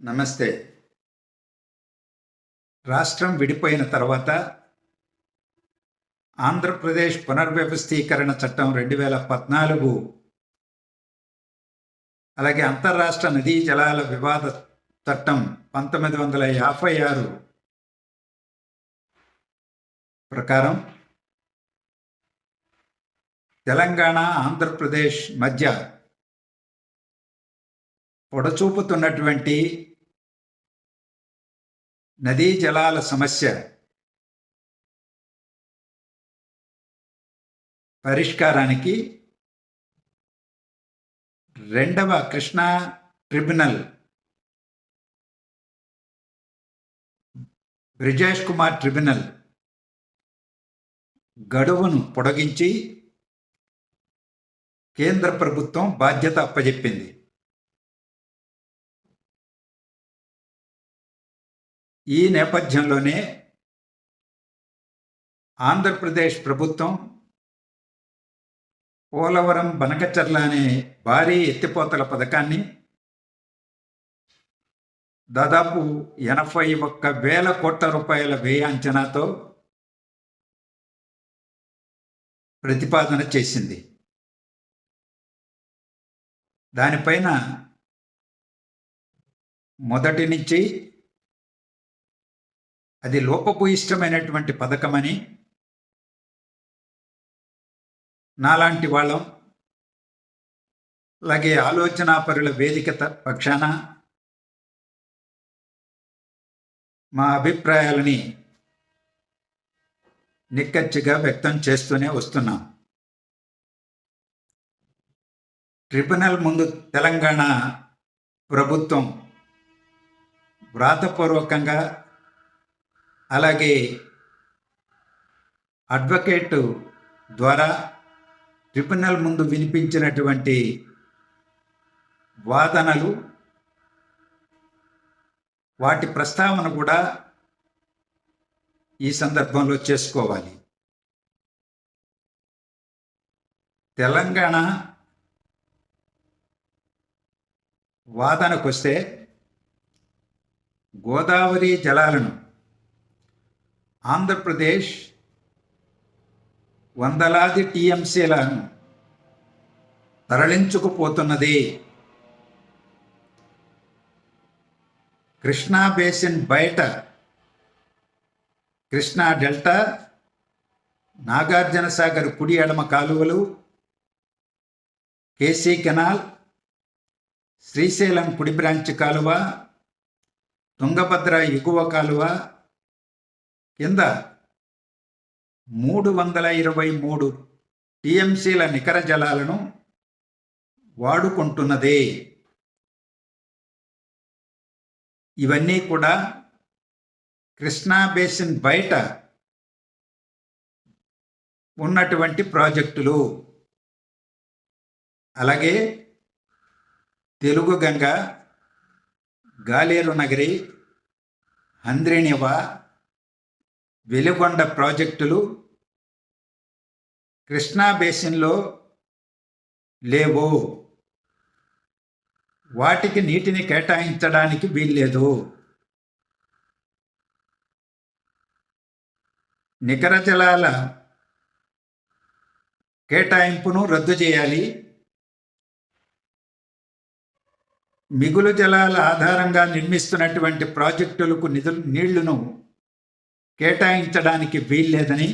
నమస్తే. రాష్ట్రం విడిపోయిన తర్వాత ఆంధ్రప్రదేశ్ పునర్వ్యవస్థీకరణ చట్టం రెండు వేల పద్నాలుగు అలాగే అంతర్రాష్ట్ర నదీ జలాల వివాద చట్టం పంతొమ్మిది వందల యాభై ఆరు ప్రకారం తెలంగాణ ఆంధ్రప్రదేశ్ మధ్య పొడచూపుతున్నటువంటి నదీ జలాల సమస్య. పరిష్కారానికి రెండవ కృష్ణా ట్రిబ్యునల్. బ్రిజేష్ కుమార్ ట్రిబ్యునల్. గడువును పొడిగించి కేంద్ర ప్రభుత్వం బాధ్యత అప్పజెప్పింది. ఈ నేపథ్యంలోనే ఆంధ్రప్రదేశ్ ప్రభుత్వం పోలవరం బనకచర్ల అనే భారీ ఎత్తిపోతల పథకాన్ని దాదాపు ఎనభై ఒక్క వేల కోట్ల రూపాయల వ్యయ అంచనాతో ప్రతిపాదన చేసింది. దానిపైన మొదటి నుంచి అది లోపపు ఇష్టమైనటువంటి పథకమని నాలాంటి వాళ్ళం. అలాగే ఆలోచనాపరుల వేదిక పక్షాన మా అభిప్రాయాలని నిక్కచ్చిగా వ్యక్తం చేస్తూనే వస్తున్నాం. ట్రిబ్యునల్ ముందు తెలంగాణ ప్రభుత్వం వ్రాతపూర్వకంగా అలాగే అడ్వకేట్ ద్వారా ట్రిబ్యునల్ ముందు వినిపించినటువంటి వాదనలు వాటి ప్రస్తావన కూడా ఈ సందర్భంలో చేసుకోవాలి. తెలంగాణ వాదనకొస్తే గోదావరి జలాలను ఆంధ్రప్రదేశ్ వందలాది టీఎంసీలను తరలించుకుపోతున్నది. కృష్ణా బేసిన్ బయట కృష్ణా డెల్టా నాగార్జున సాగర్ కుడి ఎడమ కాలువలు కేసీ కెనాల్ శ్రీశైలం కుడి బ్రాంచ్ కాలువ తుంగభద్ర ఎగువ కాలువ కింద మూడు వందల ఇరవై మూడు టీఎంసీల నికర జలాలను వాడుకుంటున్నది. ఇవన్నీ కూడా కృష్ణా బేసిన్ బయట ఉన్నటువంటి ప్రాజెక్టులు. అలాగే తెలుగు గంగ గాలేరు నగరి హంద్రినివ వెలుగొండ ప్రాజెక్టులు కృష్ణా బేసిన్లో లేవు? వాటికి నీటిని కేటాయించడానికి వీల్లేదు. నికర జలాల కేటాయింపును రద్దు చేయాలి. మిగులు జలాల ఆధారంగా నిర్మిస్తున్నటువంటి ప్రాజెక్టులకు నిధులు నీళ్ళను కేటాయించడానికి వీల్లేదని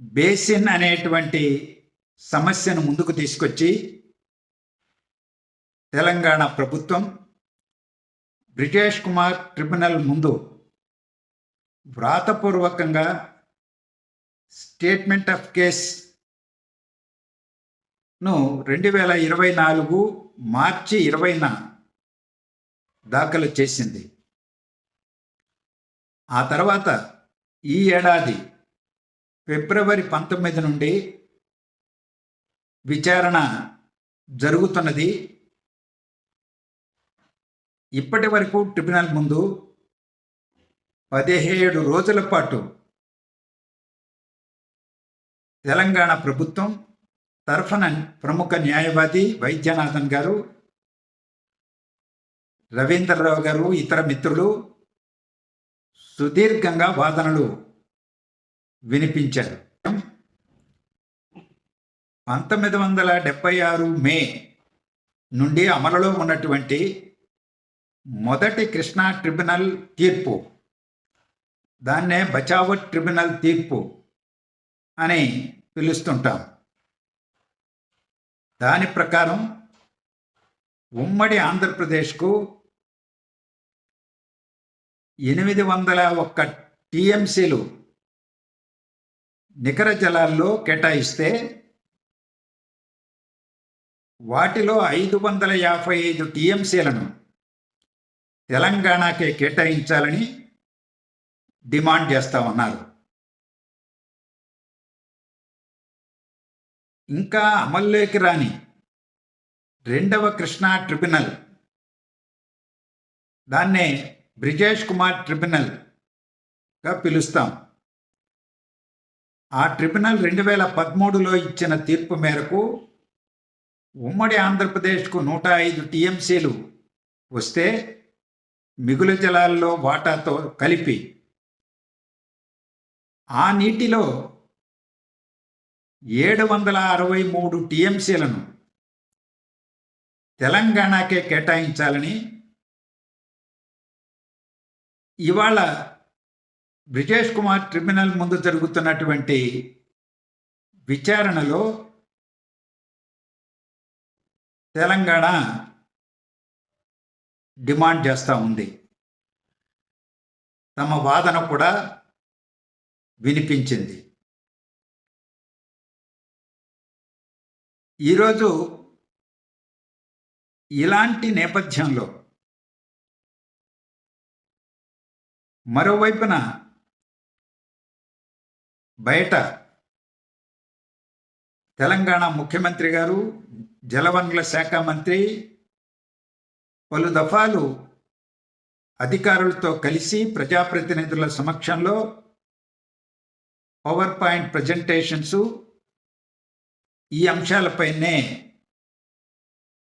బేసిన్ అనేటువంటి సమస్యను ముందుకు తీసుకొచ్చి తెలంగాణ ప్రభుత్వం బ్రిటేష్ కుమార్ ట్రిబ్యునల్ ముందు వ్రాతపూర్వకంగా స్టేట్మెంట్ ఆఫ్ కేస్ను రెండు వేల ఇరవై నాలుగు మార్చి ఇరవైన దాఖలు చేసింది. ఆ తర్వాత ఈ ఏడాది ఫిబ్రవరి పంతొమ్మిది నుండి విచారణ జరుగుతున్నది. ఇప్పటి వరకు ట్రిబ్యునల్ ముందు పదిహేడు రోజుల పాటు తెలంగాణ ప్రభుత్వం తరఫున ప్రముఖ న్యాయవాది వైద్యనాథన్ గారు రవీంద్రరావు గారు ఇతర మిత్రులు సుదీర్ఘంగా వాదనలు వినిపించారు. పంతొమ్మిది వందల డెబ్బై ఆరు మే నుండి అమలులో ఉన్నటువంటి మొదటి కృష్ణా ట్రిబ్యునల్ తీర్పు దాన్నే బచావట్ ట్రిబ్యునల్ తీర్పు అని పిలుస్తుంటాం. దాని ప్రకారం ఉమ్మడి ఆంధ్రప్రదేశ్కు ఎనిమిది వందల ఒక్క టీఎంసీలు నికర జలాల్లో కేటాయిస్తే వాటిలో ఐదు వందల యాభై ఐదు టీఎంసీలను తెలంగాణకే కేటాయించాలని డిమాండ్ చేస్తా ఉన్నారు. ఇంకా అమల్లోకి రాని రెండవ కృష్ణా ట్రిబ్యునల్ దాన్నే బ్రిజేష్ కుమార్ ట్రిబ్యునల్గా పిలుస్తాం. ఆ ట్రిబ్యునల్ రెండు వేల పదమూడులో ఇచ్చిన తీర్పు మేరకు ఉమ్మడి ఆంధ్రప్రదేశ్కు నూట ఐదు టీఎంసీలు వస్తే మిగులు జలాల్లో వాటాతో కలిపి ఆ నీటిలో ఏడు వందల అరవై మూడు టీఎంసీలను తెలంగాణకే కేటాయించాలని ఇవాళ బ్రిజేష్ కుమార్ ట్రిబ్యునల్ ముందు జరుగుతున్నటువంటి విచారణలో తెలంగాణ డిమాండ్ చేస్తూ ఉంది. తమ వాదన కూడా వినిపించింది. ఈరోజు ఇలాంటి నేపథ్యంలో మరోవైపున బయట తెలంగాణ ముఖ్యమంత్రి గారు జలవనరుల శాఖ మంత్రి పలు దఫాలు అధికారులతో కలిసి ప్రజాప్రతినిధుల సమక్షంలో పవర్ పాయింట్ ప్రజెంటేషన్స్ ఈ అంశాలపైనే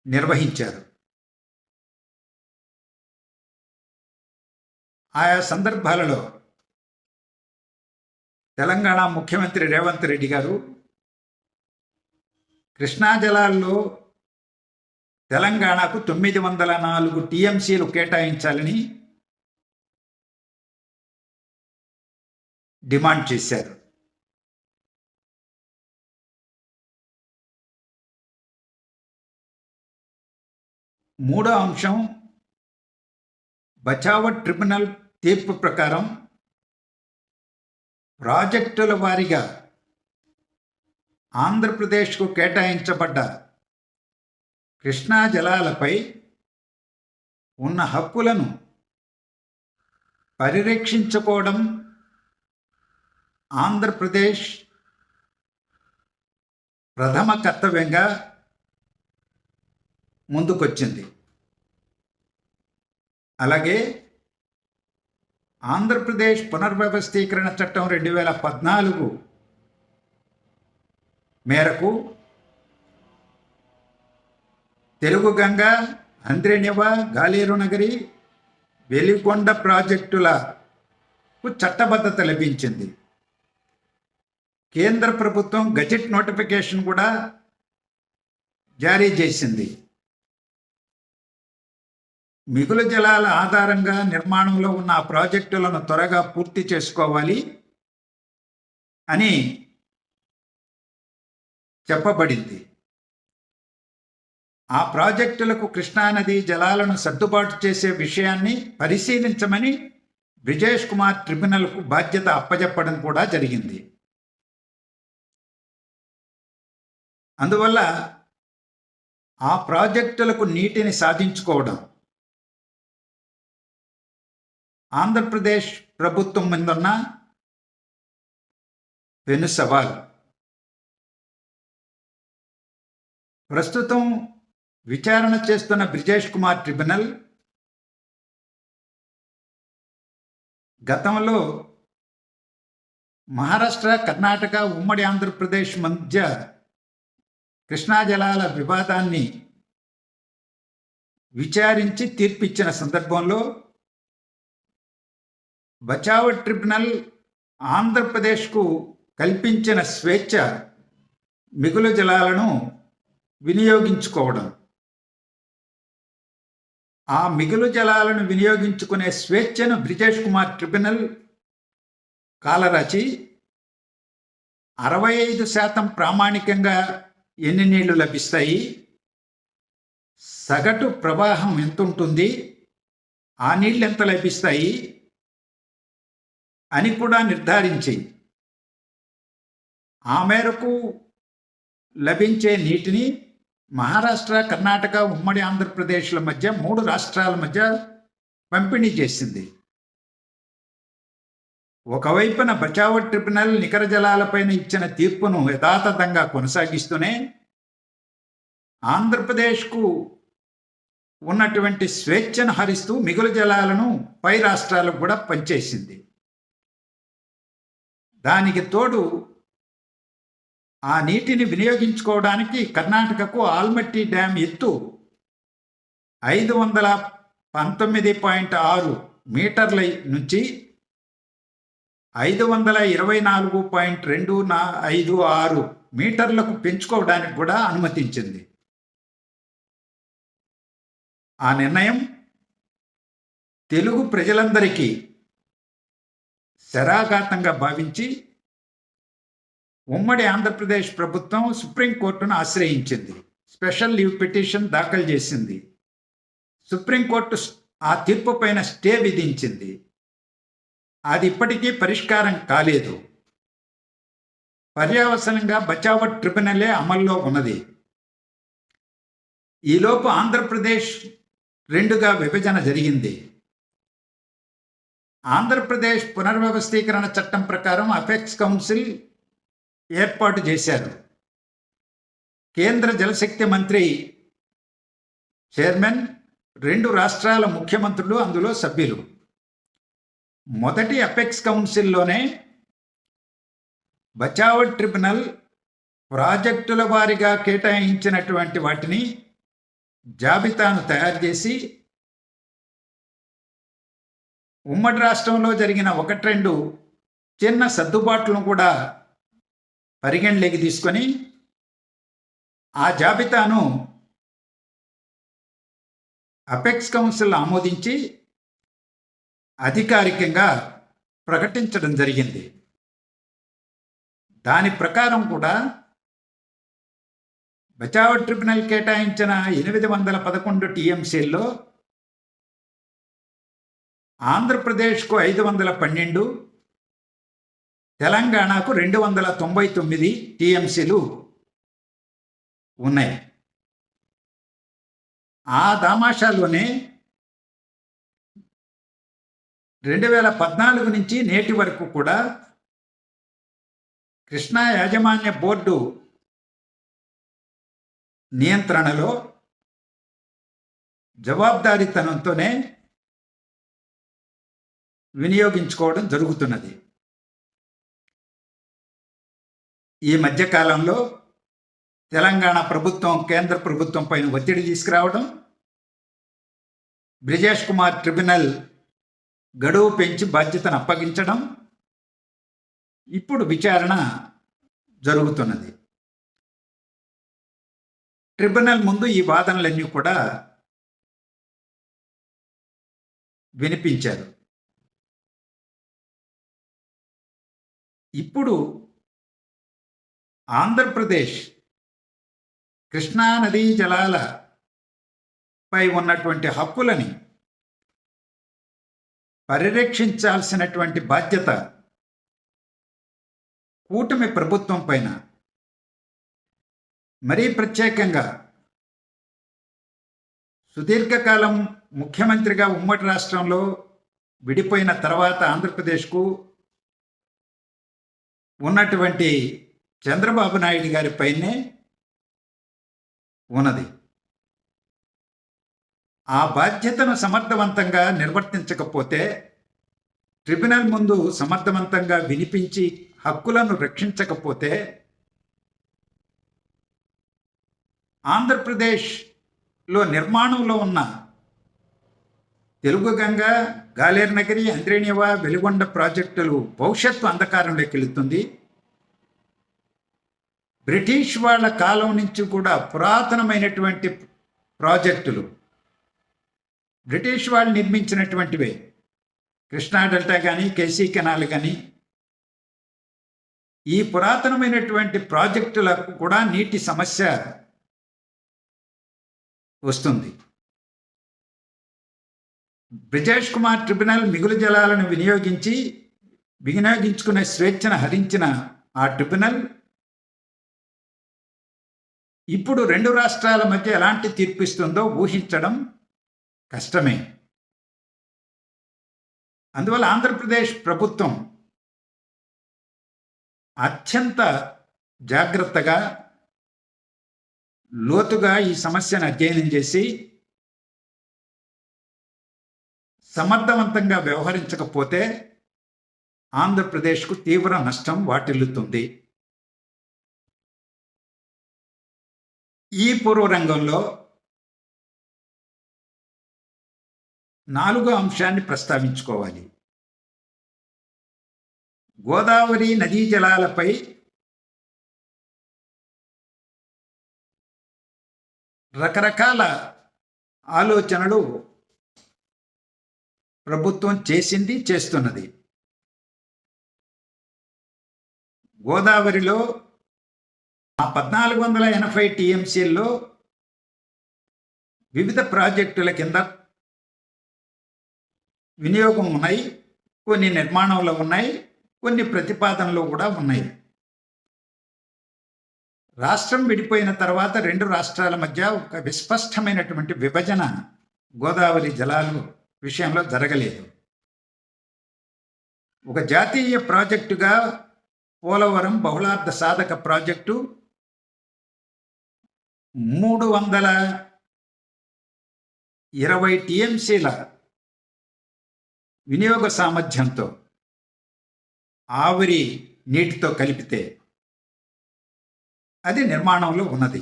నిర్వహించారు. ఆయా సందర్భాలలో తెలంగాణ ముఖ్యమంత్రి రేవంత్ రెడ్డి గారు కృష్ణా జలాల్లో తెలంగాణకు తొమ్మిది వందల నాలుగు టీఎంసీలు కేటాయించాలని డిమాండ్ చేశారు. మూడో అంశం బచావట్ ట్రిబ్యునల్ తీర్పు ప్రకారం ప్రాజెక్టుల వారీగా ఆంధ్రప్రదేశ్కు కేటాయించబడ్డ కృష్ణా జలాలపై ఉన్న హక్కులను పరిరక్షించుకోవడం ఆంధ్రప్రదేశ్ ప్రథమ కర్తవ్యంగా ముందుకొచ్చింది. అలాగే ఆంధ్రప్రదేశ్ పునర్వ్యవస్థీకరణ చట్టం రెండు వేల పద్నాలుగు మేరకు తెలుగు గంగ అంద్రేనివ గాలేరు నగరి వెలిగొండ ప్రాజెక్టులకు చట్టబద్ధత లభించింది. కేంద్ర ప్రభుత్వం గజెట్ నోటిఫికేషన్ కూడా జారీ చేసింది. మిగులు జలాల ఆధారంగా నిర్మాణంలో ఉన్న ప్రాజెక్టులను త్వరగా పూర్తి చేసుకోవాలి అని చెప్పబడింది. ఆ ప్రాజెక్టులకు కృష్ణానది జలాలను సర్దుబాటు చేసే విషయాన్ని పరిశీలించమని బ్రిజేష్ కుమార్ ట్రిబ్యునల్కు బాధ్యత అప్పజెప్పడం కూడా జరిగింది. అందువల్ల ఆ ప్రాజెక్టులకు నీటిని సాధించుకోవడం ఆంధ్రప్రదేశ్ ప్రభుత్వం ముందున్న పెను సవాల్ ప్రస్తుతం విచారణ చేస్తున్న బ్రిజేష్ కుమార్ ట్రిబ్యునల్ గతంలో మహారాష్ట్ర కర్ణాటక ఉమ్మడి ఆంధ్రప్రదేశ్ మధ్య కృష్ణా జలాల వివాదాన్ని విచారించి తీర్పిచ్చిన సందర్భంలో బచావ ట్రిబ్యునల్ ఆంధ్రప్రదేశ్కు కల్పించిన స్వేచ్ఛ మిగులు జలాలను వినియోగించుకోవడం. ఆ మిగులు జలాలను వినియోగించుకునే స్వేచ్ఛను బ్రిజేష్ కుమార్ ట్రిబ్యునల్ కాలరాచి అరవై ఐదు శాతం ప్రామాణికంగా ఎన్ని నీళ్ళు లభిస్తాయి? సగటు ప్రవాహం ఎంత ఉంటుంది ఆ నీళ్ళు ఎంత లభిస్తాయి? అని కూడా నిర్ధారించి ఆ మేరకు లభించే నీటిని మహారాష్ట్ర కర్ణాటక ఉమ్మడి ఆంధ్రప్రదేశ్ల మధ్య మూడు రాష్ట్రాల మధ్య పంపిణీ చేసింది. ఒకవైపున బచావ ట్రిబ్యునల్ నికర జలాలపైన ఇచ్చిన తీర్పును యథాతథంగా కొనసాగిస్తూనే ఆంధ్రప్రదేశ్కు ఉన్నటువంటి స్వేచ్ఛను హరిస్తూ మిగులు జలాలను పై రాష్ట్రాలకు కూడా పనిచేసింది దానికి తోడు ఆ నీటిని వినియోగించుకోవడానికి కర్ణాటకకు ఆల్మట్టి డ్యామ్ ఎత్తు ఐదు వందల పంతొమ్మిది పాయింట్ ఆరు మీటర్ల నుంచి ఐదు వందల ఇరవై నాలుగు పాయింట్ రెండు నా ఐదు ఆరు మీటర్లకు పెంచుకోవడానికి కూడా అనుమతించింది. ఆ నిర్ణయం తెలుగు ప్రజలందరికీ శరాఘాతంగా భావించి ఉమ్మడి ఆంధ్రప్రదేశ్ ప్రభుత్వం సుప్రీంకోర్టును ఆశ్రయించింది. స్పెషల్ లీవ్ పిటిషన్ దాఖలు చేసింది. సుప్రీంకోర్టు ఆ తీర్పు పైన స్టే విధించింది. అది ఇప్పటికీ పరిష్కారం కాలేదు. పర్యవసనంగా బచావట్ ట్రిబ్యునలే అమల్లో ఉన్నది. ఈలోపు ఆంధ్రప్రదేశ్ రెండుగా విభజన జరిగింది. ఆంధ్రప్రదేశ్ పునర్వ్యవస్థీకరణ చట్టం ప్రకారం అపెక్స్ కౌన్సిల్ ఏర్పాటు చేశారు. కేంద్ర జలశక్తి మంత్రి చైర్మన్ రెండు రాష్ట్రాల ముఖ్యమంత్రులు అందులో సభ్యులు. మొదటి అపెక్స్ కౌన్సిల్లోనే బచావ్ ట్రిబ్యునల్ ప్రాజెక్టుల వారిగా కేటాయించినటువంటి వాటిని జాబితాను తయారు చేసి ఉమ్మడి రాష్ట్రంలో జరిగిన ఒకటి రెండు చిన్న సర్దుబాట్లను కూడా పరిగణలోకి తీసుకొని ఆ జాబితాను అపెక్స్ కౌన్సిల్ ఆమోదించి అధికారికంగా ప్రకటించడం జరిగింది. దాని ప్రకారం కూడా బచావ్ ట్రిబ్యునల్ కేటాయించిన ఎనిమిది వందల పదకొండు టీఎంసీల్లో ఆంధ్రప్రదేశ్కు ఐదు వందల పన్నెండు తెలంగాణకు రెండు వందల తొంభై తొమ్మిది టీఎంసీలు ఉన్నాయి. ఆ దామాషాలోనే రెండు వేల పద్నాలుగు నుంచి నేటి వరకు కూడా కృష్ణా యాజమాన్య బోర్డు నియంత్రణలో జవాబుదారీతనంతోనే వినియోగించుకోవడం జరుగుతున్నది. ఈ మధ్యకాలంలో తెలంగాణ ప్రభుత్వం కేంద్ర ప్రభుత్వం పైన ఒత్తిడి తీసుకురావడం బ్రిజేష్ కుమార్ ట్రిబ్యునల్ గడువు పెంచి బాధ్యతను అప్పగించడం ఇప్పుడు విచారణ జరుగుతున్నది. ట్రిబ్యునల్ ముందు ఈ వాదనలన్నీ కూడా వినిపించారు. ఇప్పుడు ఆంధ్రప్రదేశ్ కృష్ణా నదీ ఉన్నటువంటి హక్కులని పరిరక్షించాల్సినటువంటి బాధ్యత కూటమి ప్రభుత్వం పైన మరీ ప్రత్యేకంగా సుదీర్ఘకాలం ముఖ్యమంత్రిగా ఉమ్మడి రాష్ట్రంలో విడిపోయిన తర్వాత ఆంధ్రప్రదేశ్కు ఉన్నటువంటి చంద్రబాబు నాయుడు గారి పైనే ఉన్నది. ఆ బాధ్యతను సమర్థవంతంగా నిర్వర్తించకపోతే ట్రిబ్యునల్ ముందు సమర్థవంతంగా వినిపించి హక్కులను రక్షించకపోతే ఆంధ్రప్రదేశ్లో నిర్మాణంలో ఉన్న తెలుగు గంగ గాలేరు నగరి అంద్రేనివా వెలుగొండ ప్రాజెక్టులు భవిష్యత్తు అంధకారంలోకి వెళుతుంది. బ్రిటిష్ వాళ్ళ కాలం నుంచి కూడా పురాతనమైనటువంటి ప్రాజెక్టులు. బ్రిటిష్ వాళ్ళు నిర్మించినటువంటివే. కృష్ణా డెల్టా కానీ కేసీ కెనాల్ కానీ ఈ పురాతనమైనటువంటి ప్రాజెక్టులకు కూడా నీటి సమస్య వస్తుంది. బ్రిజేష్ కుమార్ ట్రిబ్యునల్ మిగులు జలాలను వినియోగించి వినియోగించుకునే స్వేచ్ఛను హరించిన ఆ ట్రిబ్యునల్ ఇప్పుడు రెండు రాష్ట్రాల మధ్య ఎలాంటి తీర్పు ఇస్తుందో ఊహించడం కష్టమే. అందువల్ల ఆంధ్రప్రదేశ్ ప్రభుత్వం అత్యంత జాగ్రత్తగా లోతుగా ఈ సమస్యను అధ్యయనం చేసి సమర్థవంతంగా వ్యవహరించకపోతే ఆంధ్రప్రదేశ్కు తీవ్ర నష్టం వాటిల్లుతుంది. ఈ పూర్వ రంగంలో నాలుగో అంశాన్ని ప్రస్తావించుకోవాలి. గోదావరి నదీ జలాలపై రకరకాల ఆలోచనలు ప్రభుత్వం చేసింది చేస్తున్నది. గోదావరిలో ఆ పద్నాలుగు వందల ఎనభై టీఎంసీల్లో వివిధ ప్రాజెక్టుల కింద వినియోగం ఉన్నాయి కొన్ని నిర్మాణంలో ఉన్నాయి కొన్ని ప్రతిపాదనలు కూడా ఉన్నాయి. రాష్ట్రం విడిపోయిన తర్వాత రెండు రాష్ట్రాల మధ్య ఒక విస్పష్టమైనటువంటి విభజన గోదావరి జలాలు విషయంలో జరగలేదు. ఒక జాతీయ ప్రాజెక్టుగా పోలవరం బహుళార్థ సాధక ప్రాజెక్టు మూడు వందల ఇరవై టీఎంసీల వినియోగ సామర్థ్యంతో ఆవిరి నీటితో కలిపితే అది నిర్మాణంలో ఉన్నది.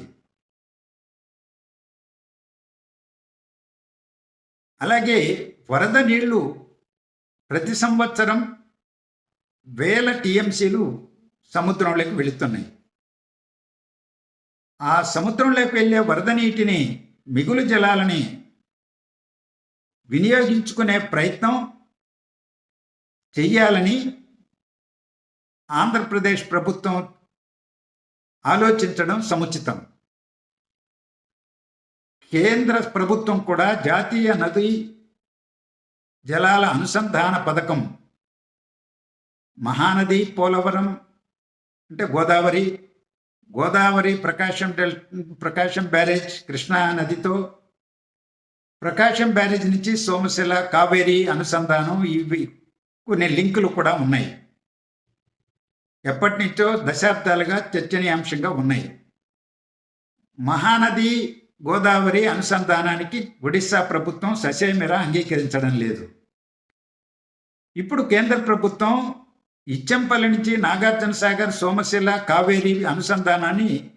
అలాగే వరద నీళ్ళు ప్రతి సంవత్సరం వేల టీఎంసీలు సముద్రంలోకి వెళుతున్నాయి. ఆ సముద్రంలోకి వెళ్ళే వరద నీటిని మిగులు జలాలని వినియోగించుకునే ప్రయత్నం చెయ్యాలని ఆంధ్రప్రదేశ్ ప్రభుత్వం ఆలోచించడం సముచితం. కేంద్ర ప్రభుత్వం కూడా జాతీయ నదీ జలాల అనుసంధాన పథకం మహానది పోలవరం అంటే గోదావరి గోదావరి ప్రకాశం డెల్ ప్రకాశం బ్యారేజ్ కృష్ణా నదితో ప్రకాశం బ్యారేజ్ నుంచి సోమశిల కావేరి అనుసంధానం ఇవి కొన్ని లింకులు కూడా ఉన్నాయి. ఎప్పటి నుంచో దశాబ్దాలుగా చర్చనీయాంశంగా ఉన్నాయి. మహానది గోదావరి అనుసంధానానికి ఒడిశా ప్రభుత్వం ససేమిరా అంగీకరించడం లేదు. ఇప్పుడు కేంద్ర ప్రభుత్వం ఇచ్చంపల్లి నుంచి నాగార్జున సాగర్ సోమశిల కావేరి అనుసంధానాన్ని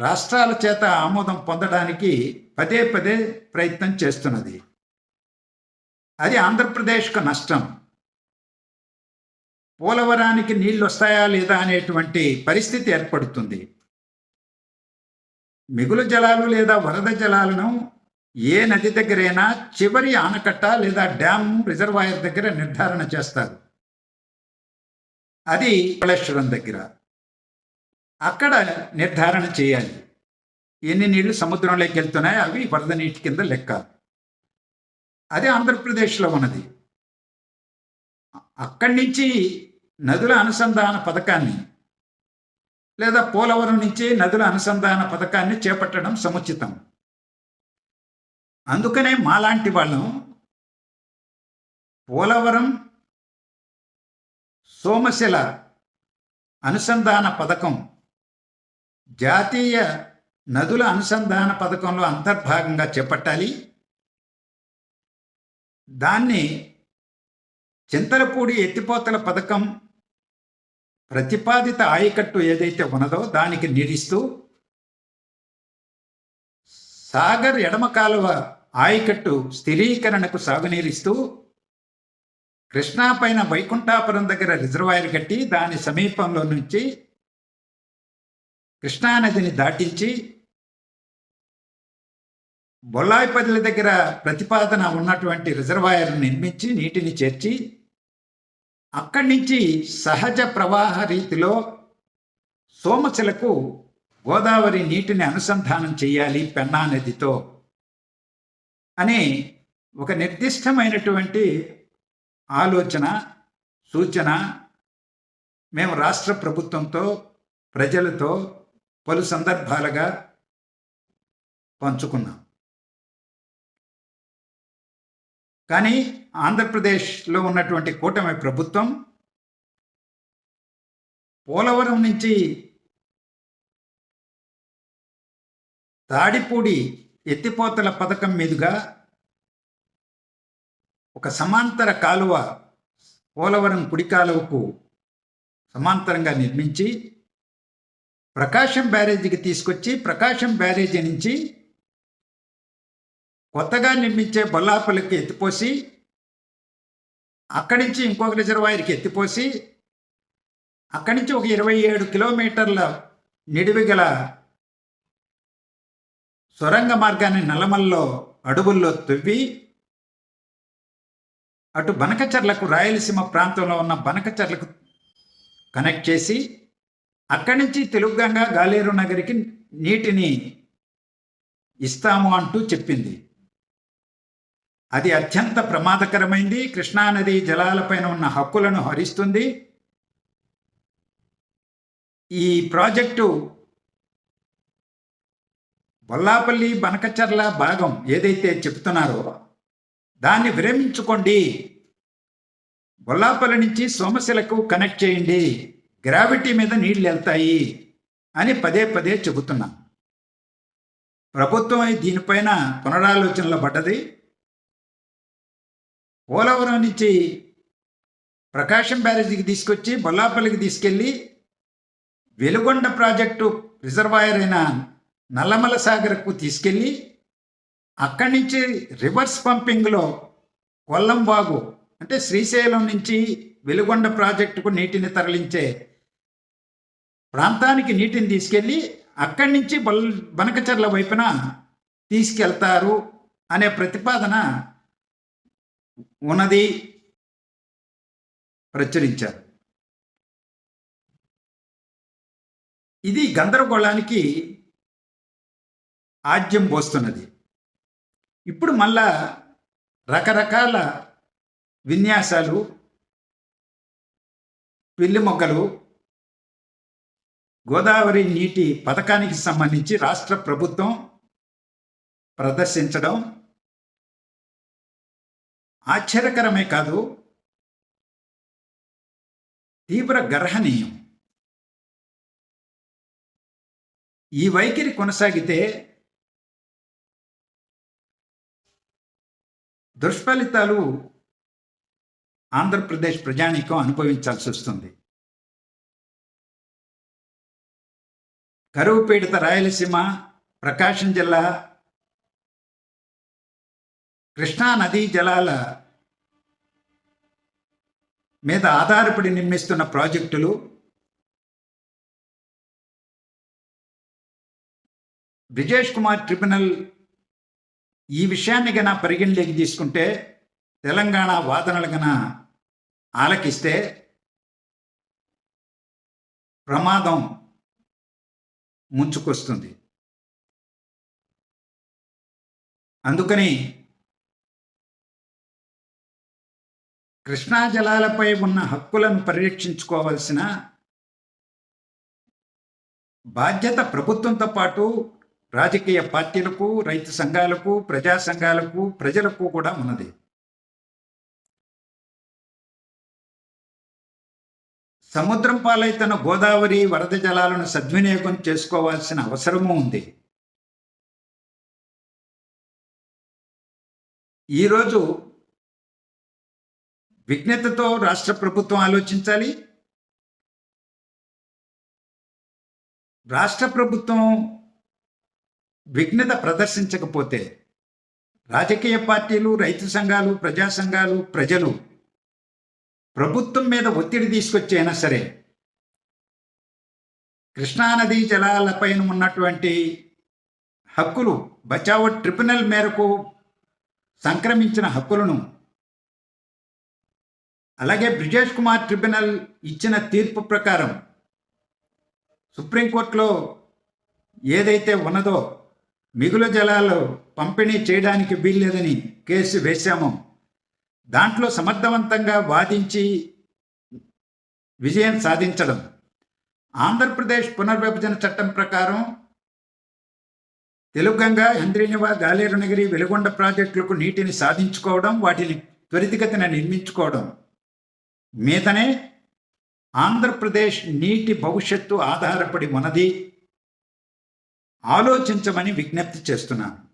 రాష్ట్రాల చేత ఆమోదం పొందడానికి పదే పదే ప్రయత్నం చేస్తున్నది. అది ఆంధ్రప్రదేశ్కు నష్టం. పోలవరానికి నీళ్ళు వస్తాయా లేదా అనేటువంటి పరిస్థితి ఏర్పడుతుంది. మిగులు జలాలు లేదా వరద జలాలను ఏ నది దగ్గరైనా చివరి ఆనకట్ట లేదా డ్యామ్ రిజర్వాయర్ దగ్గర నిర్ధారణ చేస్తారు. అది కళేశ్వరం దగ్గర. అక్కడ నిర్ధారణ చేయాలి. ఎన్ని నీళ్ళు సముద్రంలోకి వెళ్తున్నాయి అవి వరద నీటి కింద లెక్క. అది ఆంధ్రప్రదేశ్లో ఉన్నది. అక్కడి నుంచి నదుల అనుసంధాన పథకాన్ని లేదా పోలవరం నుంచి నదుల అనుసంధాన పథకాన్ని చేపట్టడం సముచితం. అందుకనే మాలాంటి వాళ్ళం పోలవరం సోమశిల అనుసంధాన పథకం జాతీయ నదుల అనుసంధాన పథకంలో అంతర్భాగంగా చేపట్టాలి. దాన్ని చింతలపూడి ఎత్తిపోతల పథకం ప్రతిపాదిత ఆయకట్టు ఏదైతే ఉన్నదో దానికి నిడిస్తూ సాగర్ ఎడమ కాలువ ఆయకట్టు స్థిరీకరణకు సాగునీరిస్తూ కృష్ణా పైన వైకుంఠాపురం దగ్గర రిజర్వాయర్ కట్టి దాని సమీపంలో నుంచి కృష్ణానదిని దాటించి బొల్లాయిపల్లి దగ్గర ప్రతిపాదన ఉన్నటువంటి రిజర్వాయర్ నిర్మించి నీటిని చేర్చి అక్కడి నుంచి సహజ ప్రవాహ రీతిలో సోమశిలకు గోదావరి నీటిని అనుసంధానం చేయాలి పెన్నా నదితో అని ఒక నిర్దిష్టమైనటువంటి ఆలోచన సూచన మేము రాష్ట్ర ప్రభుత్వంతో ప్రజలతో పలు సందర్భాలుగా పంచుకున్నాం. కానీ ఆంధ్రప్రదేశ్లో ఉన్నటువంటి కూటమి ప్రభుత్వం పోలవరం నుంచి తాడిపూడి ఎత్తిపోతల పథకం మీదుగా ఒక సమాంతర కాలువ పోలవరం కుడి కాలువకు సమాంతరంగా నిర్మించి ప్రకాశం బ్యారేజీకి తీసుకొచ్చి ప్రకాశం బ్యారేజీ నుంచి కొత్తగా నిర్మించే బొల్లాపలకి ఎత్తిపోసి అక్కడి నుంచి ఇంకొక రిజర్వాయర్కి ఎత్తిపోసి అక్కడి నుంచి ఒక ఇరవై ఏడు కిలోమీటర్ల నిడివి గల సొరంగ మార్గాన్ని నల్లమల్లో అడవుల్లో తవ్వి అటు బనకచర్లకు రాయలసీమ ప్రాంతంలో ఉన్న బనకచర్లకు కనెక్ట్ చేసి అక్కడి నుంచి తెలుగుగంగా గాలేరు నగరికి నీటిని ఇస్తాము అంటూ చెప్పింది. అది అత్యంత ప్రమాదకరమైంది. కృష్ణానది జలాలపైన ఉన్న హక్కులను హరిస్తుంది. ఈ ప్రాజెక్టు బొల్లాపల్లి బనకచర్ల భాగం ఏదైతే చెప్తున్నారో దాన్ని విరమించుకోండి. బొల్లాపల్లి నుంచి సోమశిలకు కనెక్ట్ చేయండి. గ్రావిటీ మీద నీళ్ళు వెళ్తాయి అని పదే పదే చెబుతున్నాం. ప్రభుత్వం దీనిపైన పునరాలోచనలో పడ్డది. పోలవరం నుంచి ప్రకాశం బ్యారేజీకి తీసుకొచ్చి బొల్లాపల్లికి తీసుకెళ్ళి వెలుగొండ ప్రాజెక్టు రిజర్వాయర్ అయిన నల్లమల సాగర్కు తీసుకెళ్ళి అక్కడి నుంచి రివర్స్ పంపింగ్లో కొల్లంబాగు అంటే శ్రీశైలం నుంచి వెలుగొండ ప్రాజెక్టుకు నీటిని తరలించే ప్రాంతానికి నీటిని తీసుకెళ్ళి అక్కడి నుంచి బల్ బనకచర్ల వైపున తీసుకెళ్తారు అనే ప్రతిపాదన ఉన్నది ప్రచురించారు. ఇది గందరగోళానికి ఆద్యం పోస్తున్నది. ఇప్పుడు మళ్ళా రకరకాల విన్యాసాలు పిల్లి మొక్కలు గోదావరి నీటి పథకానికి సంబంధించి రాష్ట్ర ప్రభుత్వం ప్రదర్శించడం ఆశ్చర్యకరమే కాదు. తీవ్ర గర్హనీయం ఈ వైఖరి కొనసాగితే దుష్ఫలితాలు ఆంధ్రప్రదేశ్ ప్రజానీకం అనుభవించాల్సి వస్తుంది. కరువు పీడిత రాయలసీమ ప్రకాశం జిల్లా కృష్ణా నదీ జలాల మీద ఆధారపడి నిర్మిస్తున్న ప్రాజెక్టులు బ్రిజేష్ కుమార్ ట్రిబ్యునల్ ఈ విషయాన్ని గన పరిగణలోకి తీసుకుంటే తెలంగాణ వాదనలు గన ఆలకిస్తే ప్రమాదం ముంచుకొస్తుంది. అందుకని కృష్ణా జలాలపై ఉన్న హక్కులను పరిరక్షించుకోవాల్సిన బాధ్యత ప్రభుత్వంతో పాటు రాజకీయ పార్టీలకు రైతు సంఘాలకు ప్రజా సంఘాలకు ప్రజలకు కూడా ఉన్నది. సముద్రం పాలైతున్న గోదావరి వరద జలాలను సద్వినియోగం చేసుకోవాల్సిన అవసరము ఉంది. ఈరోజు విజ్ఞతతో రాష్ట్ర ప్రభుత్వం ఆలోచించాలి. రాష్ట్ర ప్రభుత్వం విఘ్నత ప్రదర్శించకపోతే రాజకీయ పార్టీలు రైతు సంఘాలు ప్రజా సంఘాలు ప్రజలు ప్రభుత్వం మీద ఒత్తిడి తీసుకొచ్చైనా సరే కృష్ణానదీ జలాలపైన ఉన్నటువంటి హక్కులు బచావో ట్రిబ్యునల్ మేరకు సంక్రమించిన హక్కులను అలాగే బ్రిజేష్ కుమార్ ట్రిబ్యునల్ ఇచ్చిన తీర్పు ప్రకారం సుప్రీంకోర్టులో ఏదైతే ఉన్నదో మిగులు జలాలు పంపిణీ చేయడానికి వీల్లేదని కేసు వేశామో. దాంట్లో సమర్థవంతంగా వాదించి విజయం సాధించడం. ఆంధ్రప్రదేశ్ పునర్విభజన చట్టం ప్రకారం తెలుగంగా హంద్రీనివా గాలేరునగిరి వెలుగొండ ప్రాజెక్టులకు నీటిని సాధించుకోవడం వాటిని త్వరితగతిన నిర్మించుకోవడం. మీదనే ఆంధ్రప్రదేశ్ నీటి భవిష్యత్తు ఆధారపడి ఉన్నది ఆలోచించమని విజ్ఞప్తి చేస్తున్నాను.